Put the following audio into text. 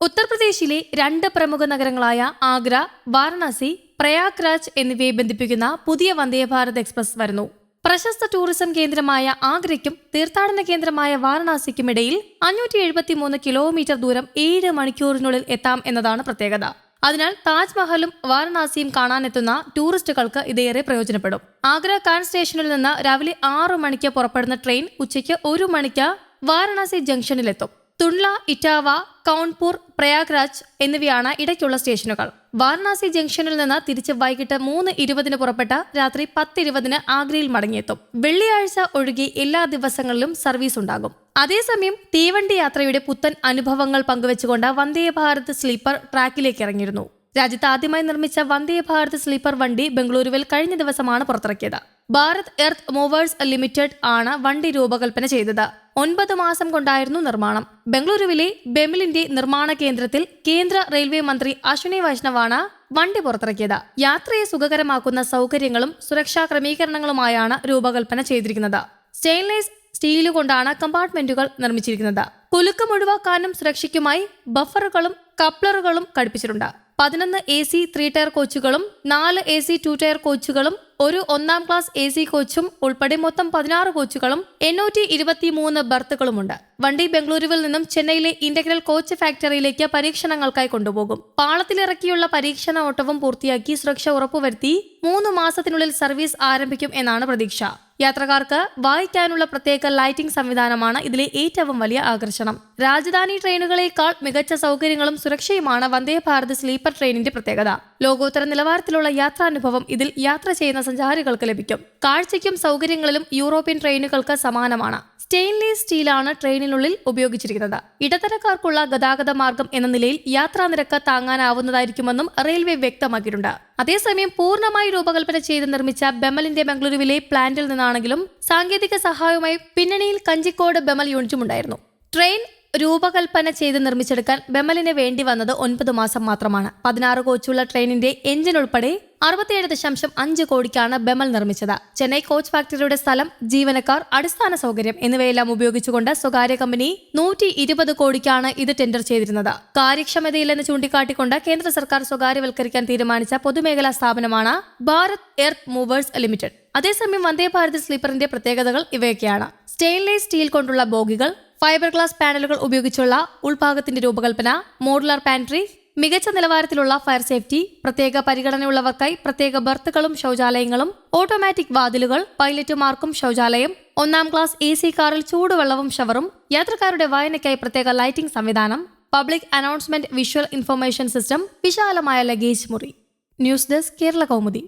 ഉത്തർപ്രദേശിലെ രണ്ട് പ്രമുഖ നഗരങ്ങളായ ആഗ്ര വാരണാസി പ്രയാഗ് രാജ് എന്നിവയെ ബന്ധിപ്പിക്കുന്ന പുതിയ വന്ദേ ഭാരത് എക്സ്പ്രസ് വരുന്നു. പ്രശസ്ത ടൂറിസം കേന്ദ്രമായ ആഗ്രയ്ക്കും തീർത്ഥാടന കേന്ദ്രമായ വാരണാസിക്കും ഇടയിൽ അഞ്ഞൂറ്റി എഴുപത്തിമൂന്ന് കിലോമീറ്റർ ദൂരം ഏഴ് മണിക്കൂറിനുള്ളിൽ എത്താം എന്നതാണ് പ്രത്യേകത. അതിനാൽ താജ്മഹലും വാരണാസിയും കാണാനെത്തുന്ന ടൂറിസ്റ്റുകൾക്ക് ഇതേറെ പ്രയോജനപ്പെടും. ആഗ്ര കാൻ സ്റ്റേഷനിൽ നിന്ന് രാവിലെ ആറു മണിക്ക് പുറപ്പെടുന്ന ട്രെയിൻ ഉച്ചയ്ക്ക് ഒരു മണിക്ക് വാരണാസി ജംഗ്ഷനിലെത്തും. തുൺല ഇറ്റാവ കൗൺപൂർ പ്രയാഗ്രാജ് എന്നിവയാണ് ഇടയ്ക്കുള്ള സ്റ്റേഷനുകൾ. വാരണാസി ജംഗ്ഷനിൽ നിന്ന് തിരിച്ച് വൈകിട്ട് മൂന്ന് ഇരുപതിന് പുറപ്പെട്ട രാത്രി പത്തിരുപതിന് ആഗ്രയിൽ മടങ്ങിയെത്തും. വെള്ളിയാഴ്ച ഒഴികെ എല്ലാ ദിവസങ്ങളിലും സർവീസ് ഉണ്ടാകും. അതേസമയം തീവണ്ടി യാത്രയുടെ പുത്തൻ അനുഭവങ്ങൾ പങ്കുവച്ചുകൊണ്ട് വന്ദേ ഭാരത് സ്ലീപ്പർ ട്രാക്കിലേക്ക് ഇറങ്ങിയിരുന്നു. രാജ്യത്ത് ആദ്യമായി നിർമ്മിച്ച വന്ദേ ഭാരത് സ്ലീപ്പർ വണ്ടി ബംഗളൂരുവിൽ കഴിഞ്ഞ ദിവസമാണ് പുറത്തിറക്കിയത്. ഭാരത് എർത്ത് മൂവേഴ്സ് ലിമിറ്റഡ് ആണ് വണ്ടി രൂപകൽപ്പന ചെയ്തത്. ഒൻപത് മാസം കൊണ്ടായിരുന്നു നിർമ്മാണം. ബംഗളൂരുവിലെ ബെമിലിന്റെ നിർമ്മാണ കേന്ദ്രത്തിൽ കേന്ദ്ര റെയിൽവേ മന്ത്രി അശ്വിനി വൈഷ്ണവാണ് വണ്ടി പുറത്തിറക്കിയത്. യാത്രയെ സുഖകരമാക്കുന്ന സൗകര്യങ്ങളും സുരക്ഷാ ക്രമീകരണങ്ങളുമായാണ് രൂപകൽപ്പന ചെയ്തിരിക്കുന്നത്. സ്റ്റെയിൻലെസ് സ്റ്റീൽ കൊണ്ടാണ് കമ്പാർട്ട്മെന്റുകൾ നിർമ്മിച്ചിരിക്കുന്നത്. കുലുക്കം ഒഴിവാക്കാനും സുരക്ഷയ്ക്കുമായി ബഫറുകളും കപ്ലറുകളും ഘടിപ്പിച്ചിട്ടുണ്ട്. പതിനൊന്ന് എ സി ത്രീ ടയർ കോച്ചുകളും നാല് എ സി ടു ടയർ കോച്ചുകളും ഒരു ഒന്നാം ക്ലാസ് എ സി കോച്ചും ഉൾപ്പെടെ മൊത്തം പതിനാറ് കോച്ചുകളും എണ്ണൂറ്റി ഇരുപത്തി മൂന്ന് ബർത്തുകളുമുണ്ട്. വണ്ടി ബംഗളൂരുവിൽ നിന്നും ചെന്നൈയിലെ ഇന്റഗ്രൽ കോച്ച് ഫാക്ടറിയിലേക്ക് പരീക്ഷണങ്ങൾക്കായി കൊണ്ടുപോകും. പാളത്തിലിറക്കിയുള്ള പരീക്ഷണ ഓട്ടവും പൂർത്തിയാക്കി സുരക്ഷ ഉറപ്പുവരുത്തി മൂന്ന് മാസത്തിനുള്ളിൽ സർവീസ് ആരംഭിക്കും എന്നാണ് പ്രതീക്ഷ. യാത്രക്കാർക്ക് വായിക്കാനുള്ള പ്രത്യേക ലൈറ്റിംഗ് സംവിധാനമാണ് ഇതിലെ ഏറ്റവും വലിയ ആകർഷണം. രാജധാനി ട്രെയിനുകളേക്കാൾ മികച്ച സൗകര്യങ്ങളും സുരക്ഷയുമാണ് വന്ദേ ഭാരത് സ്ലീപ്പർ ട്രെയിനിന്റെ പ്രത്യേകത. ലോകോത്തര നിലവാരത്തിലുള്ള യാത്രാനുഭവം ഇതിൽ യാത്ര ചെയ്യുന്ന സഞ്ചാരികൾക്ക് ലഭിക്കും. കാഴ്ചയ്ക്കും സൗകര്യങ്ങളിലും യൂറോപ്യൻ ട്രെയിനുകൾക്ക് സമാനമാണ്. സ്റ്റെയിൻലെസ് സ്റ്റീലാണ് ട്രെയിനിനുള്ളിൽ ഉപയോഗിച്ചിരിക്കുന്നത്. ഇടത്തരക്കാർക്കുള്ള ഗതാഗത മാർഗം എന്ന നിലയിൽ യാത്രാ നിരക്ക് താങ്ങാനാവുന്നതായിരിക്കുമെന്നും റെയിൽവേ വ്യക്തമാക്കിയിട്ടുണ്ട്. അതേസമയം പൂർണമായി രൂപകൽപ്പന ചെയ്ത് നിർമ്മിച്ച ബെമലിന്റെ ബംഗളൂരുവിലെ പ്ലാന്റിൽ നിന്നാണെങ്കിലും സാങ്കേതിക സഹായവുമായി പിന്നണിയിൽ കഞ്ചിക്കോട് ബെമൽ യൂണിറ്റും ഉണ്ടായിരുന്നു ട്രെയിൻ രൂപകൽപ്പന ചെയ്ത് നിർമ്മിച്ചെടുക്കാൻ ബെമലിന് വേണ്ടി വന്നത് ഒൻപത് മാസം മാത്രമാണ്. പതിനാറ് കോച്ചുള്ള ട്രെയിനിന്റെ എഞ്ചിൻ ഉൾപ്പെടെ അറുപത്തിയേഴ് ദശാംശം അഞ്ച് കോടിക്കാണ് ബെമൽ നിർമ്മിച്ചത്. ചെന്നൈ കോച്ച് ഫാക്ടറിയുടെ സ്ഥലം ജീവനക്കാർ അടിസ്ഥാന സൗകര്യം എന്നിവയെല്ലാം ഉപയോഗിച്ചുകൊണ്ട് സ്വകാര്യ കമ്പനി നൂറ്റി ഇരുപത് കോടിക്കാണ് ഇത് ടെൻഡർ ചെയ്തിരുന്നത്. കാര്യക്ഷമതയില്ലെന്ന് ചൂണ്ടിക്കാട്ടിക്കൊണ്ട് കേന്ദ്ര സർക്കാർ സ്വകാര്യവൽക്കരിക്കാൻ തീരുമാനിച്ച പൊതുമേഖലാ സ്ഥാപനമാണ് ഭാരത് എർത്ത് മൂവേഴ്സ് ലിമിറ്റഡ്. അതേസമയം വന്ദേ ഭാരത് സ്ലീപ്പറിന്റെ പ്രത്യേകതകൾ ഇവയൊക്കെയാണ്. സ്റ്റെയിൻലെസ് സ്റ്റീൽ കൊണ്ടുള്ള ബോഗികൾ ഫൈബർ ഗ്ലാസ് പാനലുകൾ ഉപയോഗിച്ചുള്ള ഉൾഭാഗത്തിന്റെ രൂപകൽപ്പന മോഡുലാർ പാൻട്രി മികച്ച നിലവാരത്തിലുള്ള ഫയർ സേഫ്റ്റി പ്രത്യേക പരിഗണനയുള്ളവർക്കായി പ്രത്യേക ബർത്തുകളും ശൗചാലയങ്ങളും ഓട്ടോമാറ്റിക് വാതിലുകൾ പൈലറ്റുമാർക്കും ശൗചാലയം ഒന്നാം ക്ലാസ് എ സി കാറിൽ ചൂടുവെള്ളവും ഷവറും യാത്രക്കാരുടെ വായനയ്ക്കായി പ്രത്യേക ലൈറ്റിംഗ് സംവിധാനം public announcement visual information system വിശാലമായ ലഗേജ് മുറി. News desk Kerala Kaumudi.